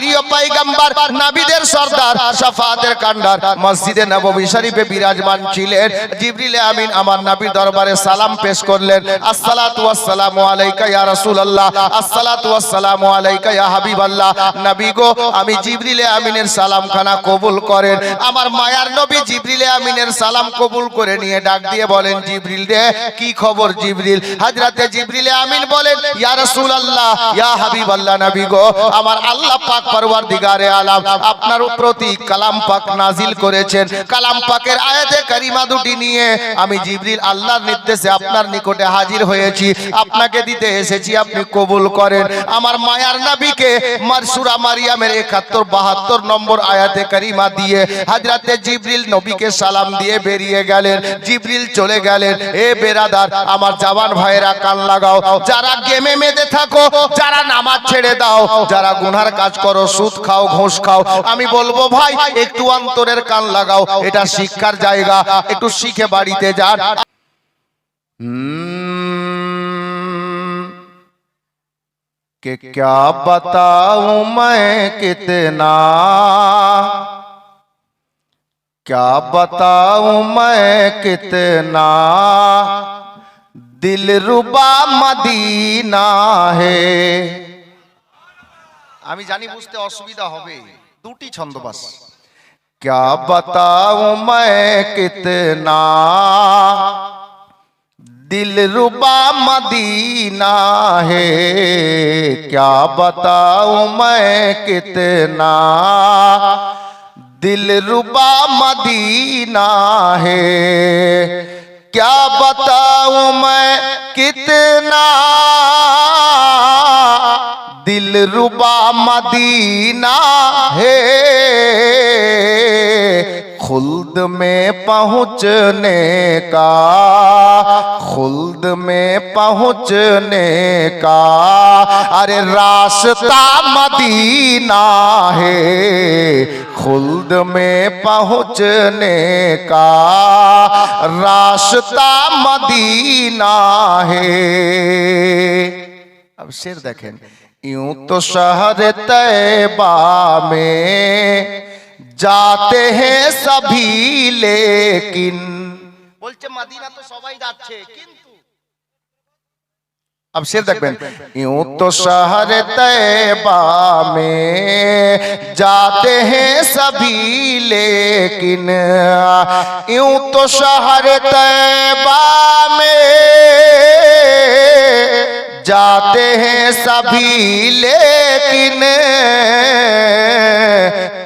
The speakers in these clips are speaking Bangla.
প্রিয় পাইগাম্বার, নাবিদের সর্দার শাফাতের কান্ডার মসজিদে নববী শরীফে বিরাজমান ছিলেন। জিবরিল আমিন আমার নবীর দরবারে সালাম পেশ করলেন। আসসালাতু ওয়াসসালামু আলাইকা ইয়া রাসূলুল্লাহ, আসসালাতু ওয়াসসালামু আলাইকা ইয়া হাবিবাল্লাহ। নবী গো, আমি জিবরিল আমিনের সালাম খানা কবুল করেন। আমার মায়ার নবী জিবরিল আমিনের সালাম কবুল করে নিয়ে ডাক দিয়ে বলেন, জিবরিল রে, কি খবর জিবরিল? হযরতে জিবরিল আমিন বলেন, ইয়া রাসূলুল্লাহ, ইয়া হাবিবাল্লাহ নবী গো, আমার আল্লাহ পাক পরওয়ারদিগারে আলাম, আপনার প্রতি কালাম পাক নাজিল করেছেন। কালাম পাকের আয়াতে কারিমা দুটি নিয়ে আমি জিবরিল আল্লাহর নির্দেশে আপনার নিকটে হাজির হয়েছি। আপনাকে দিতে এসেছি, আপনি কবুল করেন। আমার মায়ার নবীকে মারসুরা মারিয়ামের 71 72 নম্বর আয়াতে কারিমা দিয়ে হযরতে জিবরিল নবীকে সালাম দিয়ে বেরিয়ে গেলেন। জিবরিল চলে গেলেন, এ বেরাদার, আমার জওয়ান ভাইয়েরা কান লাগাও। যারা গেমে মেতে থাকো, যারা নামাজ ছেড়ে দাও। যারা গুনহার কাজ করো সুদ খাও ঘুষ খাও আমি বলবো ভাই একটু অন্তরের কান লাগাও এটা শিক্ষার জায়গা একটু শিখে বাড়িতে যান कि क्या बताऊं मैं कितना क्या बताऊं मैं कितना दिल रुबा मदीना है আমি জানি বুঝতে অসুবিধা হবে দুটি ছন্দ বাস क्या बताऊं मैं कितना दिल रुबा मदीना है क्या बताऊं मैं कितना दिल रुबा मदीना है क्या बताऊं मैं कितना दिल रुबा मदीना है। खुल्द में पहुँचने का, खुल्द में पहुँचने का। अरे रास्ता मदीना है, खुल्द में पहुँचने का। रास्ता मदीना है। अब शेर देखें। यूं तो शहर तैबा में जाते हैं सभी लेकिन বলছে মদিনা তো সবাই যাচ্ছে কিন্তু अब शेर देखबें यूं तो शहर तैबा में जाते हैं सभी लेकिन यूं तो शहर तैबा में जाते हैं सभी, लेकिन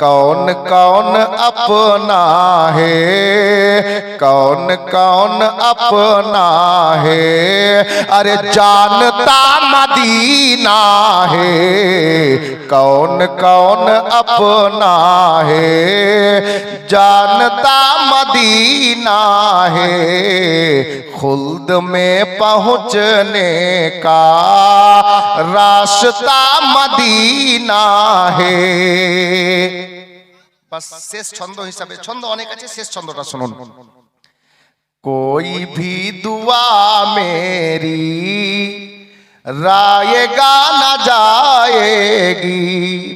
कौन कौन अपना है? कौन कौन अपना है? अरे जानता मदीना है। कौन कौन अपना है? जानता मदीना है। खुल्द में पहुँचने का रास्ता मदीना है বাস শেষ ছন্দ হিসাবে ছন্দ অনেক আছে শেষ ছন্দটা শুনুন कोई भी दुआ मेरी রায়ে গানা যায়গি।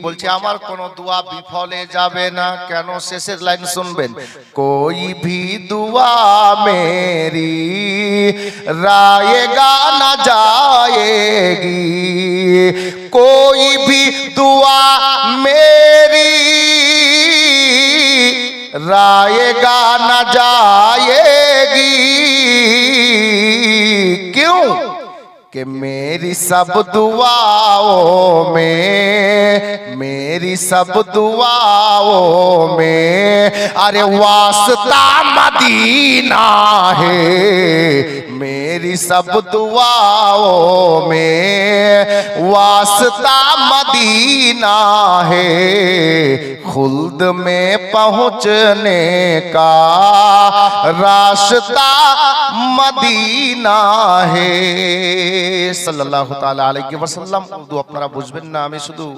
বলছে, আমার কোন দোয়া বিফলে যাবে না। কেন শেষের লাইন শুনবেন? কই ভি দোয়া মেরি? রায়ে গানা যায়গি। কই ভি দোয়া মেরি? রায়ে গানা যায় कि मेरी सब दुआओं में मेरी सब दुआओं में अरे वास्ता मदीना है میری سب دعاوں میں واسطہ مدینہ ہے خلد میں پہنچنے کا راشتہ مدینہ ہے صلی اللہ علیہ وسلم اردو اپنا بجبن نامی شدو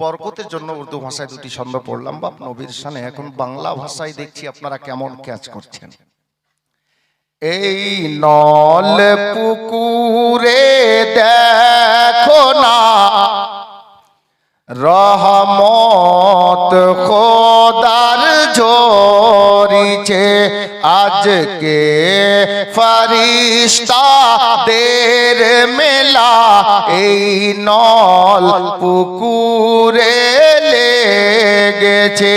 বরকতের জন্য উর্দু ভাষায় দুটি ছন্দ পড়লাম বাপ নবীর সানে এখন বাংলা ভাষায় দেখছি আপনারা কেমন ক্যাচ করছেন এই নল পুকুরে দেখো না। রহমত খোদার ঝরিছে আজকে ফারিস্তা দের মেলা। এই নল পুকুরে লেগেছে।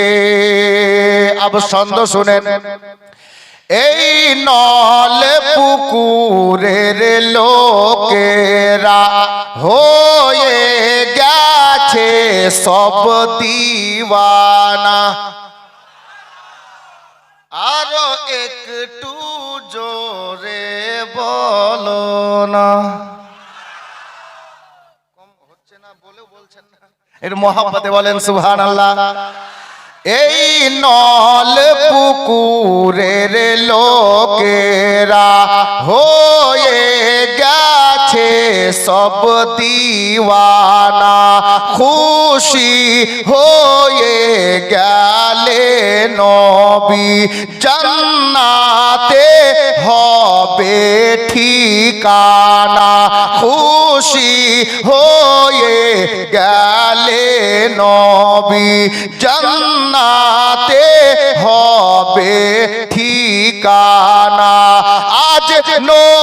আব ছন্দ শুনেন। এই নল পুকুরের লোকেরা হয়ে গেছে সব দিওয়ানা। আরও একটু জোরে বলো না। কম হচ্ছে না বলেও বলছেন না। এর মহাব্বতে বলেন সুহান আল্লাহ এই নল পুকুরের লোকেরা হয়ে গেছে সব দিওয়ানা। খুশি হয়ে গেলে নবী জান্নাতে হবে ঠিকানা। খুশি হয়ে গেলে নবী জান্নাতে হবে ঠিকানা। আজ নবীর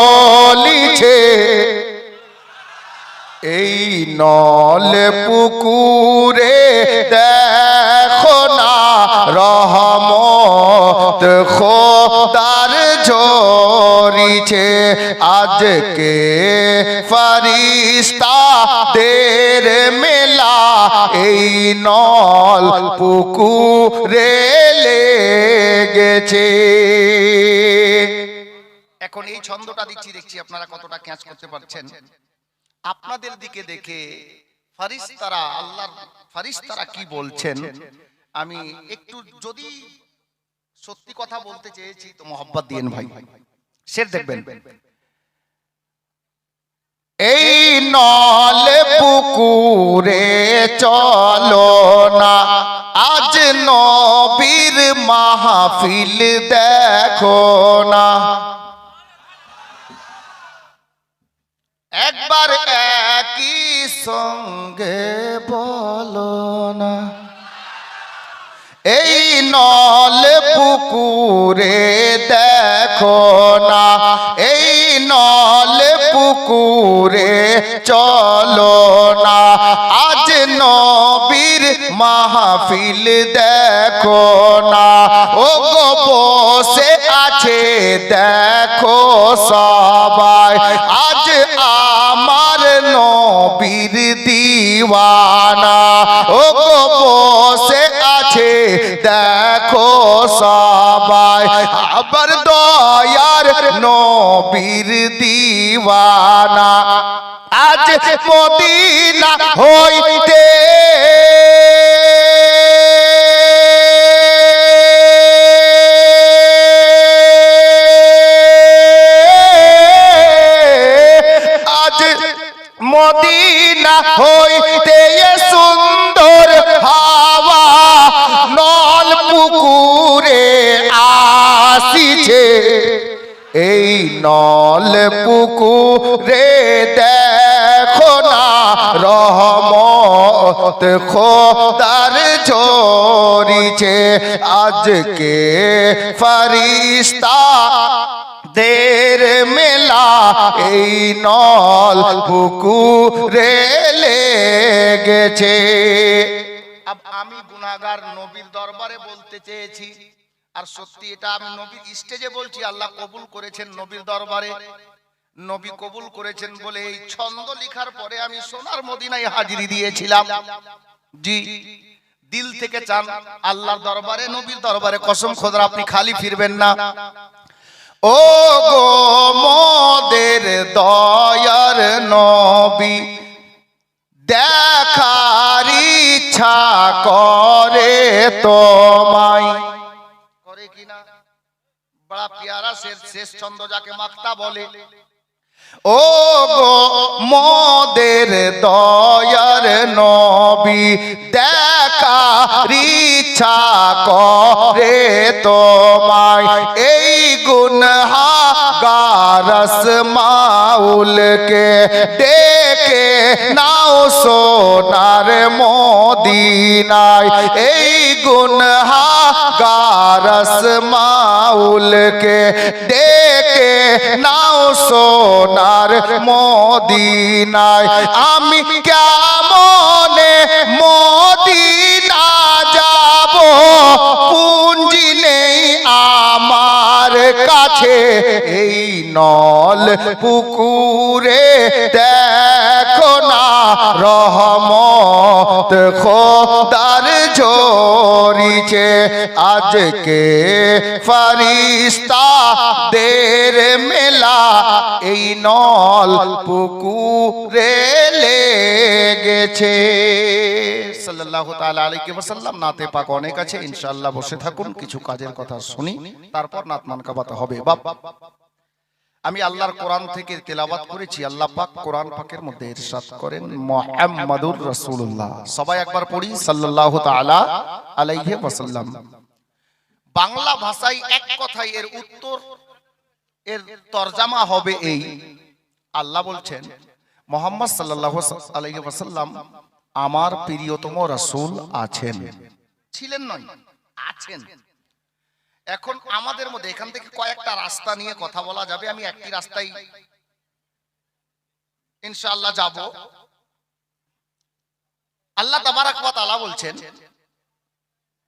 নল পুকুরে দেখো না রহমত খোদার ঝরিছে আজকে ফারিস্তা দের মেলা। এই নল পুকুরে লেগেছে। এখন এই ছন্দটা দিচ্ছি, দেখছি আপনারা কতটা ক্যাচ করতে পারছেন। আপনাদের দিকে দেখে ফারিস্তারা আল্লাহর ফারিস্তারা কি বলছেন? আমি একটু যদি সত্যি কথা বলতে চেয়েছি তো মোহব্বত দিয়েন ভাই। শের দেখবেন। এই নল পুকুরে চলো না, আজ নবীর মাহফিল দেখো না। একবার একই সঙ্গে বলো না। এই নল পুকুরে দেখো না। এই নল পুকুরে চলো না। আজ নবীর মাহফিল দেখো না। ও গো আছে দেখো সবাই। দিওয়ানা ও গো, বসে আছে, দেখো সবাই। আবার দয়ার নবীর দিওয়ানা। আজ মদিনা হইতে। মদিনা হইতে। নল পুকুরে দেখো না রহমত খোদার ঝরিছে আজকে ফারিস্তা দের মেলা এই নল পুকুরে লেগেছে। আমি গুনাহগার নবীর দরবারে বলতে চেয়েছি আর সত্যি এটা আমি নবীর স্টেজে বলছি আল্লাহ কবুল করেছেন নবীর দরবারে। নবী কবুল করেছেন বলে এই ছন্দ লেখার পরে আমি সোনার মদিনায় হাজিরি দিয়েছিলাম। জি দিল থেকে চান আল্লাহর দরবারে নবীর দরবারে কসম খোদার আপনি খালি ফিরবেন না। ও গো মোদের দয়ার নবী দেখার ইচ্ছা করে তোমায়। পেয়ারা শেষ ছন্দ যাকে মাক্তা বলে। ও গো মোদের দয়ার নবী দেখার ইচ্ছা করে তোমায়। এই গুনহাগারস মাউলকে ডেকে নাও সোনার মদিনায়। এই গুনহাগারস মাউলকে ডেকে নাও সোনার মদিনায়। আমি কেমনে মদিনা যাব? পুঞ্জি নেই আমার কাছে। এই নল পুকুরে দেখো না রহমত। ঝরিছে আজকে ফারিস্তা দের মেলা, এই নল পুকুরে লেগেছে। সাল্লাল্লাহু তাআলা আলাইহি ওয়াসাল্লাম, নাতে পাক অনেক আছে ইনশাল্লাহ বসে থাকুন, কিছু কাজের কথা শুনি, তারপর নাত মানকাবাত হবে। বাপ আমি আল্লাহর কোরআন থেকে তেলাওয়াত করেছি, আল্লাহ পাক কোরআন পাকের মধ্যে ইরশাদ করেন মুহাম্মাদুর রাসূলুল্লাহ। সবাই একবার পড়ি, সাল্লাল্লাহু তাআলা আলাইহি ওয়াসাল্লাম। বাংলা ভাষায় এক কথায় এর উত্তর, এর তরজামা হবে এই। আল্লাহ বলছেন, মোহাম্মদ সাল্লাল্লাহু আলাইহি ওয়াসাল্লাম আমার প্রিয়তম রাসূল আছেন। ছিলেন নয়, আছেন। এখন আমাদের মধ্যে এখান থেকে কয়েকটা রাস্তা নিয়ে কথা বলা যাবে। আমি একটি রাস্তায় ইনশাআল্লাহ যাব। আল্লাহ তাবারাক ওয়া তাআলা বলছেন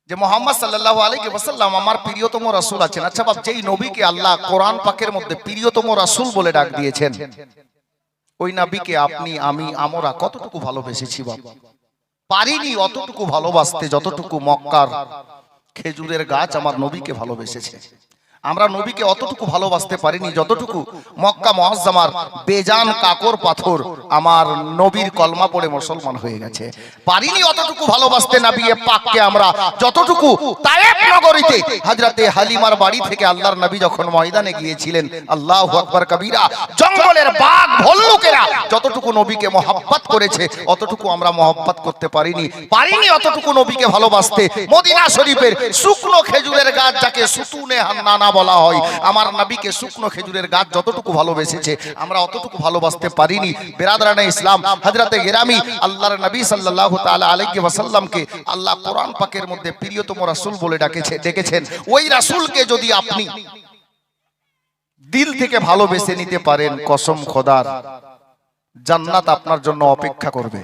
যে মোহাম্মদ সাল্লাল্লাহু আলাইহি ওয়াসাল্লাম আমার প্রিয়তম রাসূল আছেন। আচ্ছা বাপ, যেই নবীকে আল্লাহ কোরআন পাকের মধ্যে প্রিয়তম রাসূল বলে ডাক দিয়েছেন, ওই নবীকে আপনি, আমি, আমরা কতটুকু ভালোবেসেছি বাপ? পারিনি অতটুকু ভালোবাসতে, যতটুকু মক্কার খেজুরের গাছ আমার নবীকে ভালোবেসেছে। আমরা নবীকে অতটুকু ভালোবাসতে পারিনি, যতটুকু মক্কা মহাজ্জামার বেজান কাকর পাথর আমার নবীর কলমা পড়ে মুসলমান হয়ে গেছে। পারিনি অতটুকু ভালোবাসতে নাবিয়ে পাককে আমরা, যতটুকু তায়েব নগরীতে হযরতে হালিমার বাড়ি থেকে আল্লাহর নবী যখন ময়দানে গিয়েছিলেন, আল্লাহু আকবার কবীরা, জঙ্গলের বাঘ ভল্লুকেরা যতটুকু নবীকে মহব্বত করেছে, অতটুকু আমরা মহব্বত করতে পারিনি। পারিনি অতটুকু নবীকে ভালোবাসতে, মদিনা শরীফের শুকনো খেজুরের গাছ যাকে সুতুনে হান্নানা বলা হয়, আমার নবীকে শুকনো খেজুরের গাছ যতটুকু ভালোবেসেছে, আমরা অতটুকু ভালোবাসতে পারিনি। বেরাদরানা ইসলাম, হযরতে গেরামি, আল্লাহর নবী সাল্লাল্লাহু তাআলা আলাইহি ওয়াসাল্লামকে আল্লাহ কোরআন পাকের মধ্যে প্রিয়তম রাসূল বলে ডাকেছে ডেকেছেন। ওই রাসূলকে যদি আপনি দিল থেকে ভালোবেসে নিতে পারেন, কসম খোদার, জান্নাত আপনার জন্য অপেক্ষা করবে।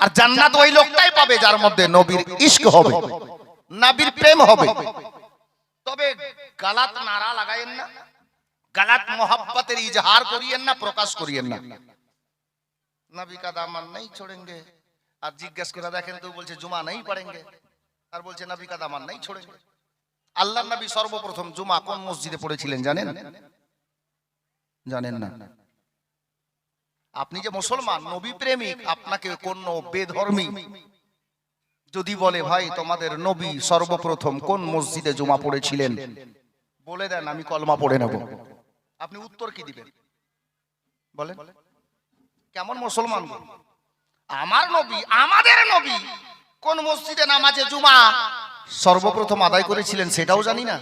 আর জান্নাত ওই লোকটাই পাবে যার মধ্যে নবীর ইশক হবে, নবীর প্রেম হবে। তবে গালাত নারা লাগাইয়েন না, গালাত মোহাব্বতের ইজহার করিয়েন না, প্রকাশ করিয়েন না। নবী কা দামান নেই আর করে দেখেন তো বলছে, জুমা নেই পড়েঙ্গে। আর বলছে, নবী কা দামান নেই নবী সর্বপ্রথম জুমা কোন মসজিদে পড়েছিলেন জানেন? জানেন না। আপনি যে মুসলমান, নবী প্রেমিক, আপনাকে কোন বেধর্মী যদি বলে, ভাই, তোমাদের নবী সর্বপ্রথম কোন মসজিদে জমা পড়েছিলেন? বলে দেন, আমি কলমা পড়ে নেব। আপনি উত্তর কি দিবেন? বলেন। কেমন মুসলমান আমার নবী, আমাদের নবী কোন মসজিদে নামাজে জুমা সর্বপ্রথম আদায় করেছিলেন সেটাও জানি না।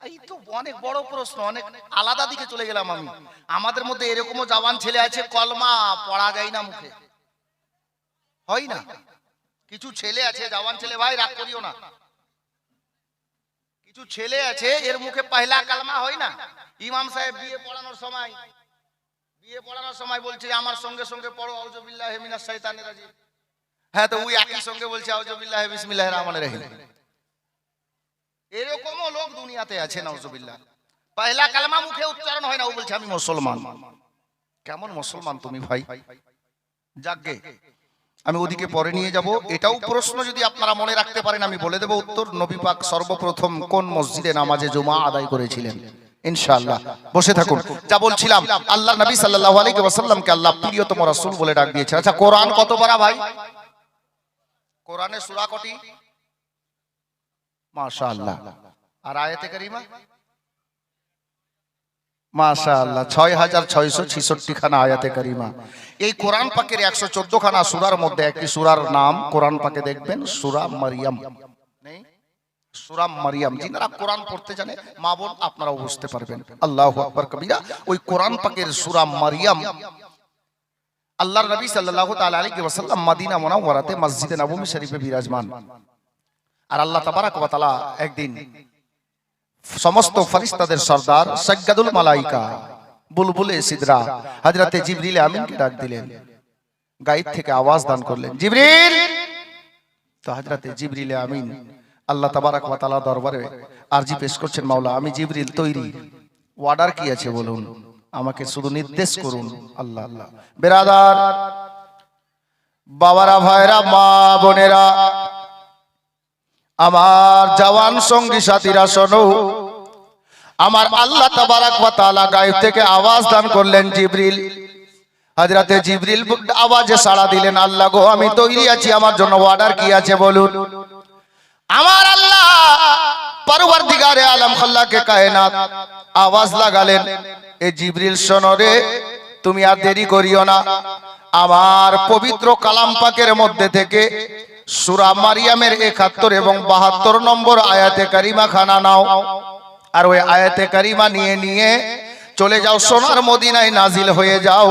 এই তো অনেক বড় প্রশ্ন, অনেক আলাদা দিকে চলে গেলাম আমি। আমাদের মধ্যে এরকমও জওয়ান ছেলে আছে, কলমা পড়া যায় না মুখে। হয় না? কিছু ছেলে আছে, জওয়ান ছেলে, ভাই, রাগ করিও না। কিছু ছেলে আছে, এর মুখে পহলা কালমা হয় না। ইমাম সাহেব বিয়ে পড়ানোর সময়, বিয়ে পড়ানোর সময় বলছে, আমার সঙ্গে সঙ্গে পড়ো আউজুবিল্লাহি মিনাশ শাইতানির রাজিম। হ্যাঁ তো ওই একই সঙ্গে বলছে আউজুবিল্লাহি বিসমিল্লাহির রহমানির রহিম। এরকমও লোক দুনিয়াতে আছে, নাউজুবিল্লাহ। পহলা কালমা মুখে উচ্চারণ হয় না, ও বলছে, আমি মুসলমান। কেমন মুসলমান তুমি, ভাই? যাকগে আমি ওদিকে পরে নিয়ে যাব। এটাও প্রশ্ন যদি আপনারা মনে রাখতে পারেন, আমি বলে দেব উত্তর। নবী পাক সর্বপ্রথম কোন মসজিদে নামাজে জুমা আদায় করেছিলেন? ইনশাআল্লাহ। বসে থাকুন। যা বলছিলাম আল্লাহ নবী সাল্লাল্লাহু আলাইহি ওয়াসাল্লামকে আল্লাহ প্রিয়তম রাসূল বলে ডাক দিয়েছেন। আচ্ছা কোরআন কত পারা ভাই? কোরআনের সূরা কটি? মাশাআল্লাহ। আর আয়াতে কারিমা? আল্লাহ ছয় হাজার ছয়শো খানা আয়াতে এই কোরআন একশো চোদ্দ খানা সুরার মধ্যে একটি সুরার নাম কোরআন দেখবেন, সুরা মারিয়াম। নেই? মারিয়াম, যিনারা কোরআন মা আপনারাও বুঝতে পারবেন। আল্লাহ আকবর কবিরা, ওই কোরআন পাকের সুরা মারিয়াম। আল্লাহর নবী ওয়াসাল্লাম মদিনা মুনাওয়ারাতে মসজিদে নববী শরীফে বিরাজমান। আর আল্লাহ তাবারাক একদিন সমস্ত ফরিস্তাদের সর্দার সজ্জাদুল মালাইকা, বুলবুলে সিদরা, হযরতে জিবরিল আমিনকে ডাক দিলেন। গাইড থেকে আওয়াজ দান করলেন, জিবরিল! তো হযরতে জিবরিল আমিন আল্লাহ তাবারাক ওয়া তাআলা দরবারে আরজি পেশ করছেন, মাওলা, আমি জিবরিল তৈরি। অর্ডার কি আছে বলুন? আমাকে শুধু নির্দেশ করুন, আল্লাহ আল্লাহ। বেরাদার, বাবারা, ভাইরা, মা, বোনেরা আমার জওয়ান সঙ্গী সাথীরা শোনো। আমার আল্লাহ তাবারাক ওয়া তাআলা থেকে আওয়াজ দান করলেন জিবরিল। হযরতে জিবরিল আওয়াজে সাড়া দিলেন, আল্লাহ গো, আমি তৈরি আছি, আমার জন্য অর্ডার কি আছে বলুন? আমার আল্লাহ পরওয়ারদিগারে আলম খাল্লাকে কায়নাত আওয়াজ লাগালেন, এ জিবরিল, শোনো রে, তুমি আর দেরি করিও না। আমার পবিত্র কালাম পাকের মধ্যে থেকে সূরা মারিয়ামের 71 এবং 72 নম্বর আয়াতে কারিমা খানা নাও। আর ওই আয়াতে কারিমা নিয়ে নিয়ে চলে যাও সোনার মদিনায় নাজিল হয়ে যাও।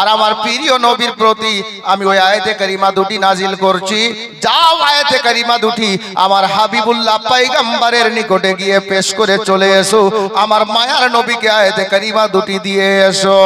আর আমার প্রিয় নবীর প্রতি আমি ওই আয়াতে কারিমা দুটি নাজিল করছি। যাও আয়াতে কারিমা দুটি। আমার হাবিবুল্লাহ পাইগাম্বারের নিকটে গিয়ে পেশ করে চলে এসো। আমার মায়ার নবীকে আয়াতে কারিমা দুটি দিয়ে এসো।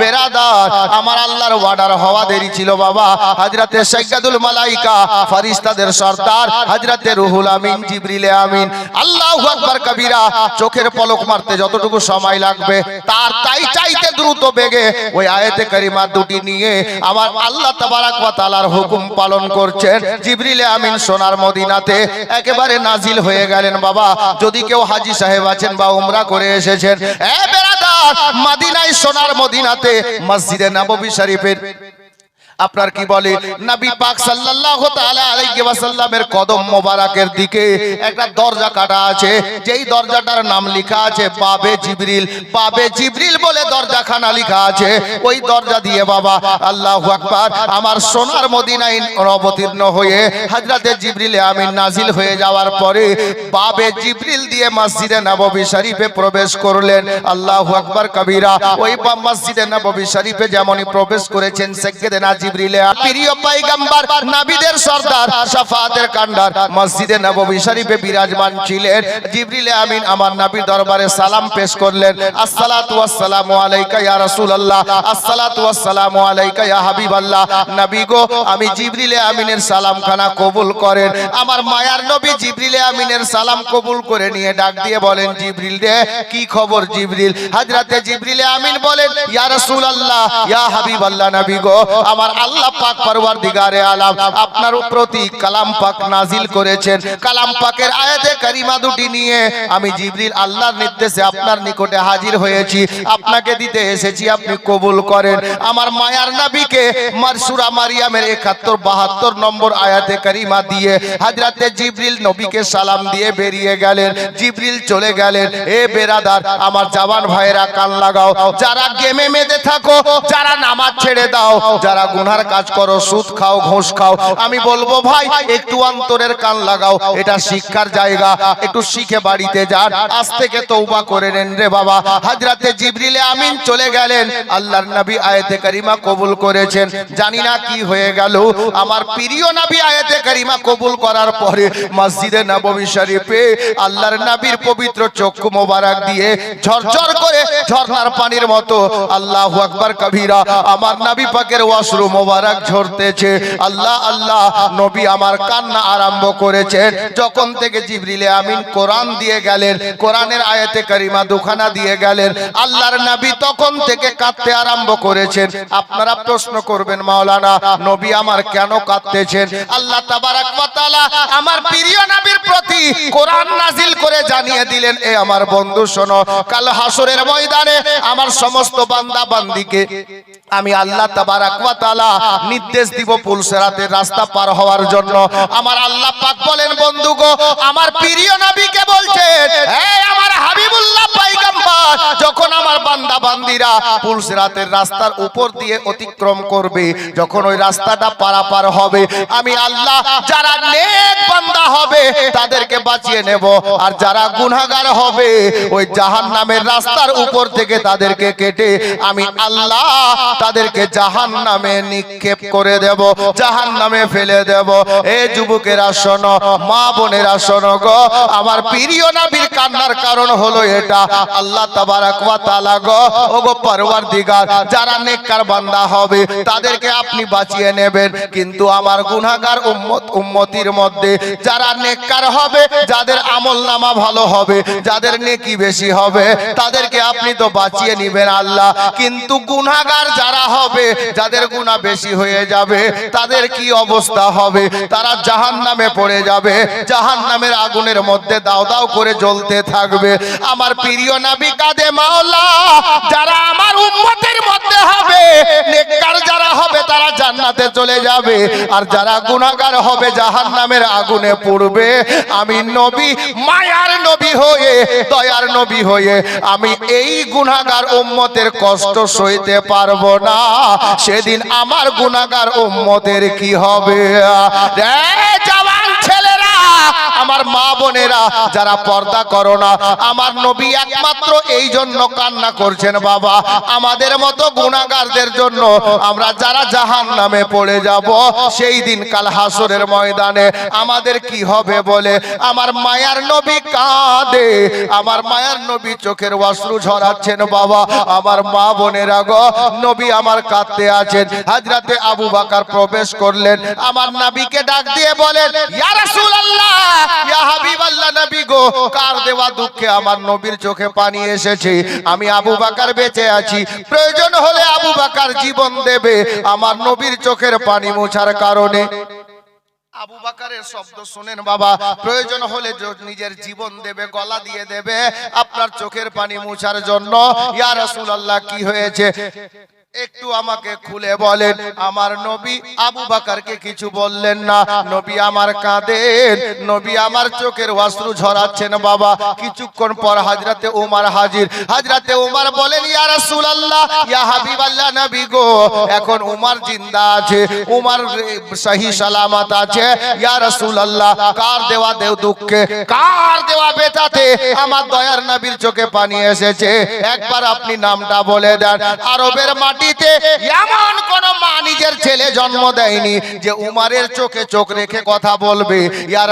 বেরাদার আমার আল্লাহর ওয়ার্ডার হওয়া দেরি ছিল বাবা। হাজরাতে সৈয়দুল মালাইকা ফারিস্তাদের সর্দার। হাজরাতে রুহুল আমিন জিবরিলে আমিন। আল্লাহ আকবার কবিরা চোখের পলক মারতে যতটুকু সময় লাগবে তার তাই চাইতে দ্রুত বেগে ওই আয়াতে কারিমা দুটি নিয়ে আমার আল্লাহ তাবারাক ওয়া তাআলার হুকুম পালন করছেন। জিবরিলে আমিন সোনার মদিনাতে একেবারে নাজিল হয়ে গেলেন বাবা। যদি কেউ হাজি সাহেব আছেন বা উমরা করে এসেছেন, এ বেরাদার, মদিনায় সোনার মদিনাতে, মসজিদে নববী শরীফের আপনার কি বলে? নবী পাক সাল্লাল্লাহু তাআলা আলাইহি ওয়াসাল্লামের কদম মোবারকের দিকে একটা দরজা কাটা আছে। যেই দরজাটার নাম লেখা আছে, বাবে জিবরিল। বাবে জিবরিল বলে দরজাখানা লেখা আছে। ওই দরজা দিয়ে বাবা, আল্লাহু আকবার, আমার সোনার মদিনায় অবতীর্ণ হয়ে হযরতে জিবরিল আমিন নাজিল হয়ে যাওয়ার পরে বাবে জিবরিল দিয়ে মসজিদে নববী শরীফে প্রবেশ করলেন। আল্লাহু আকবার কবিরা, ওই মসজিদে নববী শরীফে যেমনই প্রবেশ করেছেন সেকেদেনা জিবরিলে আমার সালাম কবুল করেন। আমার মায়ার নবী জিবরিলে আমিনের সালাম কবুল করে নিয়ে ডাক দিয়ে বলেন, জিবরিল রে, কি খবর জিবরিল? হযরতে জিবরিলে আমিন বলেন, ইয়া নবী গো, আমার আল্লাহ পাক পারওয়ার দিগারে আলাম, আপনার প্রতি কালাম পাক নাজিল করেছেন। কালাম পাকের আয়াতে কারিমা দুটি নিয়ে আমি জিবরিল আল্লাহর নির্দেশে আপনার নিকটে হাজির হয়েছি। আপনাকে দিতে এসেছি, আপনি কবুল করেন। আমার মায়ার নবীকে মারসুরা মারিয়ামের 71 72 নম্বর আয়াতে কারিমা দিয়ে হযরতে জিবরিল নবীকে সালাম দিয়ে বেরিয়ে গেলেন। জিবরিল চলে গেলেন, এ বেরাদার, আমার জওয়ান ভাইয়েরা কান লাগাও। যারা গেমে মেতে থাকো, যারা নামাজ ছেড়ে দাও, যারা গুনার কাজ করো, সুদ খাও, ঘুষ খাও। আমি বলব, ভাই, একটু অন্তরের কান লাগাও। এটা শিক্ষার জায়গা। একটু শিখে বাড়িতে যান। আজ থেকে তৌবা করে নেন রে বাবা। হাজরাতে জিবরিলে আমিন চলে গেলেন। আল্লাহর নবী আয়াতে কারিমা কবুল করেছেন। জানি না কি হয়ে গেল। আমার প্রিয় নবী আয়াতে কারিমা কবুল করার পরে মসজিদে নববী শরীফে আল্লাহর নবীর পবিত্র চক্ষু মোবারক দিয়ে ঝরঝর করে ঝর্ণার পানির মতো, আল্লাহু আকবার কবিরা, আমার নবী পাকের ওয়াসরু মোবারক ঝরতেছে। আল্লাহ আল্লাহ, নবী আমার কান্না আরম্ভ করেছেন। যখন থেকে জিবরিলে আমিন কোরআন দিয়ে গেলেন, কোরআনের আয়াতে কারিমা দুখানা দিয়ে গেলেন, আল্লাহর নবী তখন থেকে কাঁদতে আরম্ভ করেছেন। আপনারা প্রশ্ন করবেন, মাওলানা, নবী আমার কেন কাঁদতেছেন? আল্লাহ তাবারাক ওয়া তাআলা আমার প্রিয় নবীর প্রতি কোরআন নাজিল করে জানিয়ে দিলেন, এ আমার বন্ধু, শোনো, কাল হাসরের ময়দানে আমার সমস্ত বান্দা বান্দিকে আমি আল্লাহ তাবারাক ওয়া তাআলা আল্লাহ নির্দেশ দিব পুলসেরাতের রাস্তা পার হওয়ার জন্য। আমার আল্লাহ পাক বলেন, বন্ধু গো, আমার প্রিয় নবীকে বলছেন এই আমার হাবিবুল্লাহ পাইগাম্বার যখন আমার বান্দা বান্দিরা পুলসেরাতের রাস্তার উপর দিয়ে অতিক্রম করবে, যখন ওই রাস্তাটা পারাপার হবে, আমি আল্লাহ যারা নেক বান্দা হবে, তাদেরকে বাঁচিয়ে নেব। আর যারা গুনাহগার হবে, ওই জাহান নামের রাস্তার উপর থেকে তাদেরকে কেটে আমি আল্লাহ তাদেরকে জাহান নামে নিক্ষেপ করে দেব জাহান নামে ফেলে দেব। এ যুবকেরা শোনো মা বোনেরা শোনো গো। আমার প্রিয় নবীর কান্নার কারণ হলো এটা। আল্লাহ ওয়া তাআলা গো পরওয়ারদিগার, যারা নেককার বান্দা হবে, তাদেরকে আপনি বাঁচিয়ে নেবেন। কিন্তু আমার গুনাহগার উম্মত, উম্মতির মধ্যে যারা নেককার হবে, যাদের আমল নামা ভালো হবে, যাদের নেকি বেশি হবে, তাদেরকে আপনি তো বাঁচিয়ে নেবেন আল্লাহ। কিন্তু গুনাহগার যারা হবে, যাদের গুনাহ বেশি হয়ে যাবে, তাদের কি অবস্থা হবে? তারা জাহান নামে পড়ে যাবে জাহান নামের আগুনের মধ্যে দাও দাও করে জ্বলতে থাকবে। আমার প্রিয় নবী কাদে মাওলা, যারা আমার উম্মতের মধ্যে হবে, নেককার যারা হবে, তারা জান্নাতে চলে যাবে। আর যারা গুনাহগার হবে জাহান নামের আগুনে পড়বে। আমি নবী, মায়ার নবী হয়ে, দয়ার নবী হয়ে, আমি এই গুনাহগার উম্মতের কষ্ট সইতে পারব না। সেদিন আমার গুনাহগার উম্মতের কি হবে? আমার মা বোনেরা, যারা পর্দা করো না, আমার নবী একমাত্র এই জন্য কান্না করছেন বাবা। আমাদের মতো গুণাগারদের জন্য আমরা যারা জাহান নামে পড়ে যাব, সেই দিন কাল হাসরের ময়দানে আমাদের কি হবে বলে? আমার মায়ার নবী কাঁদে, আমার মায়ার নবী চোখের অশ্রু ঝরাচ্ছেন বাবা। আমার মা বোনেরা গো, নবী আমার কাঁদতে আছেন। হাজরাতে আবু বাকার প্রবেশ করলেন। আমার নবীকে ডাক দিয়ে বলেন, ইয়া রাসূলুল্লাহ কার দেওয়া দুঃখে আমার নবীর চোখে পানি এসেছে? আমি আবু বাকার বেঁচে আছি। প্রয়োজন হলে আবু জীবন দেবে আমার নবীর চোখের পানি মোছার কারণে। আবু বাকারের শব্দ শুনেন বাবা, প্রয়োজন হলে নিজের জীবন দেবে, গলা দিয়ে দেবে, আপনার চোখের পানি মুছার জন্য। ইয়া রাসূলুল্লাহ, কি হয়েছে? একটু আমাকে খুলে বলেন, আমার নবী আবু বাকারকে কিছু বললেন না। নবী আমার কাঁদেন, নবী আমার চোখের অশ্রু ঝরাচ্ছেন বাবা। কিছুক্ষণ পর হাজরাতে উমার হাজির। হাজরাতে উমার বলেন, ইয়া রাসূলুল্লাহ, ইয়া হাবিবাল্লাহ নবী গো, এখন উমার জিন্দা আছে, উমার সহি সালামত আছে। ইয়া রাসূলুল্লাহ, কার দেওয়া দেও দুঃখে, কার দেওয়া বেতাতে আমার দয়ার নবীর চোখে পানি এসেছে। একবার আপনি নামটা বলে দেন। আরবের মাটিতে এমন কোন মা নিজের ছেলে জন্ম দেয়নি যে উমারের চোখে চোখ রেখে কথা বলবে। ইয়া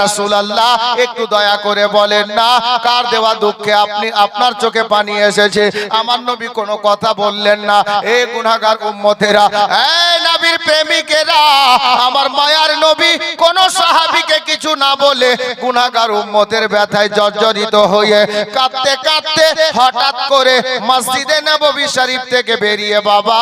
আল্লাহ একটু দয়া করে বলেন না, কার দেওয়া দুঃখে আপনি আপনার চোখে পানি এসেছে? আমার নবী কোনো কথা বললেন না। এ গুণাগার উম্মতেরা, এই নবীর প্রেমিকেরা, আমার মায়ার নবী, কোন সাহাবীকে কিছু না বলে গুনাহগার উম্মতের ব্যথায় জর্জরিত হয়ে কাঁদতে কাঁদতে হঠাৎ করে মসজিদে নববী শরীফ থেকে বেরিয়ে বাবা,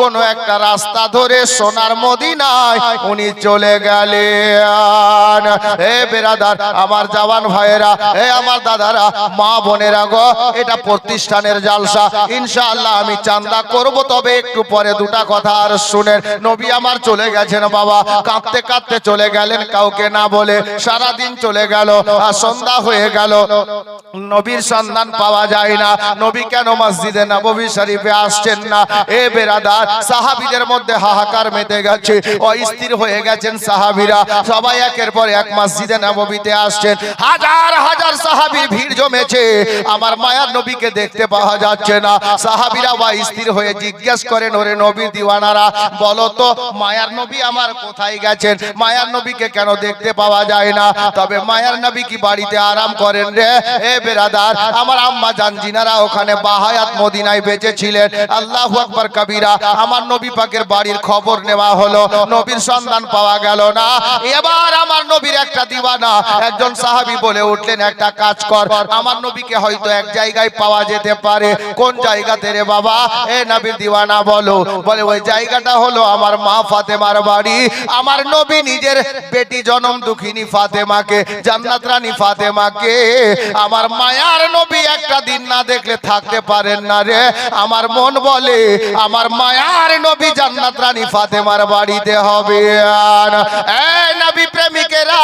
কোন একটা রাস্তা ধরে সোনার মদিনায় উনি চলে গেলেন। হে বেরাদার, আমার জওয়ান ভাইয়েরা, হে আমার দাদারা, মা বোনেরা গো, এটা প্রতিষ্ঠানের জালসা। ইনশাআল্লাহ আমি চান্দা করব, তবে একটু পরে দুটা কথা আর শুনেন। নবী আমার চলে গেছেন বাবা। কাঁদতে কাঁদতে চলে গেলেন, কাউকে না বলে। সারা দিন চলে গেল আর সন্ধ্যা হয়ে গেল। নবীর সন্ধান পাওয়া যায় না। নবী কেন মসজিদে নববী শরীফে আসছেন না? এ বেরাদার, সাহাবীদের মধ্যে হাহাকার মেতে গেছে, অস্থির হয়ে গেছেন সাহাবীরা। সবাই একের পর এক মসজিদে নবীতে আসছেন। হাজার হাজার সাহাবীর ভিড় জমেছে। আমার মায়ার নবীকে দেখতে পাওয়া যাচ্ছে না। সাহাবীরা স্থির হয়ে জিজ্ঞেস করেন, ওরে নবীর দিওয়ানারা, বলো তো মায়ার নবী আমার কোথায় গেছেন? মায়ার নবীকে কেন দেখতে পাওয়া যায় না? তবে মায়ার নবী কি বাড়িতে আরাম করেন রে? এ বেরাদার, আমার আম্মা জান জিনারা ওখানে বাহায়াত মদিনায় বেঁচে ছিলেন আল্লাহু আকবার কবিরা, আমার নবী পাকের বাড়ির খবর নেওয়া হলো। নবীর সন্ধান পাওয়া গেল না। এবার আমার নবীর একটা দিওয়ানা। একজন সাহাবী বলে উঠলেন, একটা কাজ কর, আমার নবীকে হয়তো এক জায়গায় পাওয়া যেতে পারে। কোন জায়গাতে রে বাবা? এ নবীর দিওয়ানা বলো। বলে, ওই জায়গাটা হলো আমার মা ফাতেমার বাড়ি। আমার নবী নিজের বেটি জনম দুঃখিনী ফাতেমাকে, জান্নাত রানী ফাতেমাকে। আমার মায়ার নবী একটা দিন না দেখলে থাকতে পারেন না রে। আমার মন বলে, আমার মায়ার নবী জান্নাত রানী ফাতেমার বাড়িতে হবে। আর নবী প্রেমিকেরা,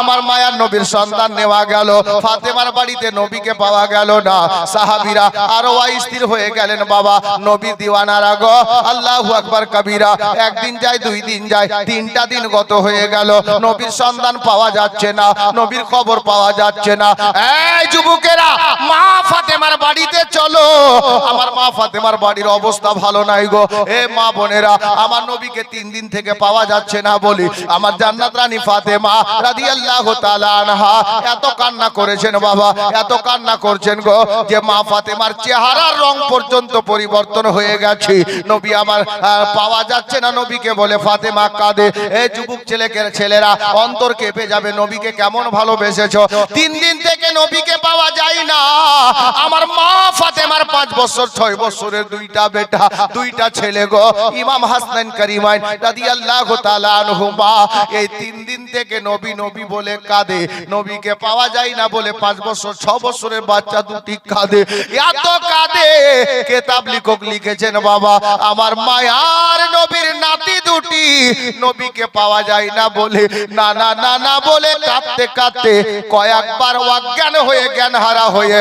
আমার মায়ার নবীর সন্তান নেওয়া গেল। ফাতেমার বাড়িতে নবীকে পাওয়া গেল না। সাহাবীরা আরও অস্থির হয়ে গেলেন, বাবা, নবী দিওয়ানারা গো, আল্লাহু আকবার কবিরা, একদিন যায়, দুই দিন যায়, তিনটা দিন গত হয়ে গেল। নবীর সন্ধান পাওয়া যাচ্ছে না, নবীর খবর পাওয়া যাচ্ছে না। এই যুবকেরা, মা ফাতেমার বাড়িতে চলো। আমার মা ফাতেমার বাড়ির অবস্থা ভালো নাই গো। এ মা বোনেরা, আমার নবীকে তিন দিন থেকে পাওয়া যাচ্ছে না বলি। আমার জান্নাত রানী ফাতেমা রাদিয়াল্লাহু তাআলা আনহা এত কান্না করেছেন বাবা, এত কান্না করছেন গো যে মা ফাতেমার চেহারার রং পর্যন্ত পরিবর্তন হয়ে গেছে। নবী আমার পাওয়া যাচ্ছে না নবীকে বলে, ফাতেমা কাঁদে। এ যুবক ছেলেকে, ছেলেরা অন্তর কেঁপে যাবে। নবীকে কেমন ভালোবেসেছো? তিন দিন থেকে নবীকে পাওয়া যায় না। আমার মা ফাতেমার পাঁচ বছর, ছয় বছরের দুইটা বেটা, দুইটা ছেলে গো। ইমাম হাসনান করিমাইন রাদিয়াল্লাহু তাআলা আনহুমা, এই তিন দিন থেকে নবী নবী বলে কাঁদে। নবীকে পাওয়া যায় না বলে পাঁচ বছর, ছ বছরের বাচ্চা দুটি কাঁদে। এত কাঁদে, কেতাব লিখক লিখেছেন, বাবা, আমার মায়ার নবীর নাতি দুটি নবীকে পাওয়া যায় না বলে, না না না না বলে কাঁদতে কাঁদতে কয়েকবার অজ্ঞান হয়ে জ্ঞান হারা হয়ে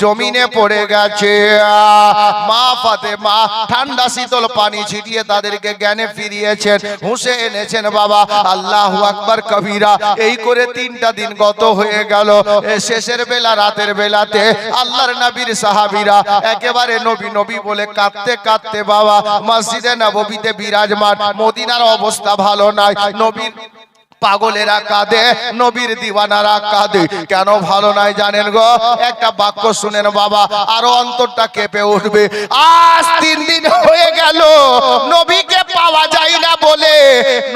জমিনে পড়ে গেছে। মা ফাতে মা ঠান্ডা শীতল পানি ছিটিয়ে তাদেরকে জ্ঞানে ফিরিয়েছেন। হুঁসে এনেছেন, বাবা, আল্লাহ আকবার কবিরা, এই করে তিনটা দিন গত হয়ে গেল। শেষের বেলা, রাতের বেলাতে আল্লাহর নবীর সাহাবীরা একেবারে নবী নবী বলে কাঁদতে কাঁদতে, বাবা, মসজিদে নববীতে বিরাজমান। মদিনার অবস্থা ভালো নাই। নবীর পাগলেরা কাঁদে, নবীর দিওয়ানারা কাঁদে। কেন ভালো নাই জানেন গো? একটা বাক্য শুনেন বাবা, আরও অন্তরটা কেঁপে উঠবে। আজ তিন দিন হয়ে গেল, নবীকে পাওয়া যায় না বলে।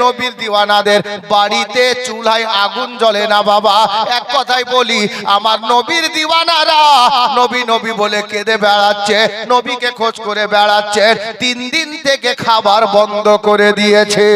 নবীর দিওয়ানাদের বাড়িতে চুলায় আগুন জ্বলে না বাবা। এক কথাই বলি, আমার নবীর দিওয়ানারা নবী নবী বলে কেঁদে বেড়াচ্ছে, নবীকে খোঁজ করে বেড়াচ্ছে, তিন দিন থেকে খাবার বন্ধ করে দিয়েছে।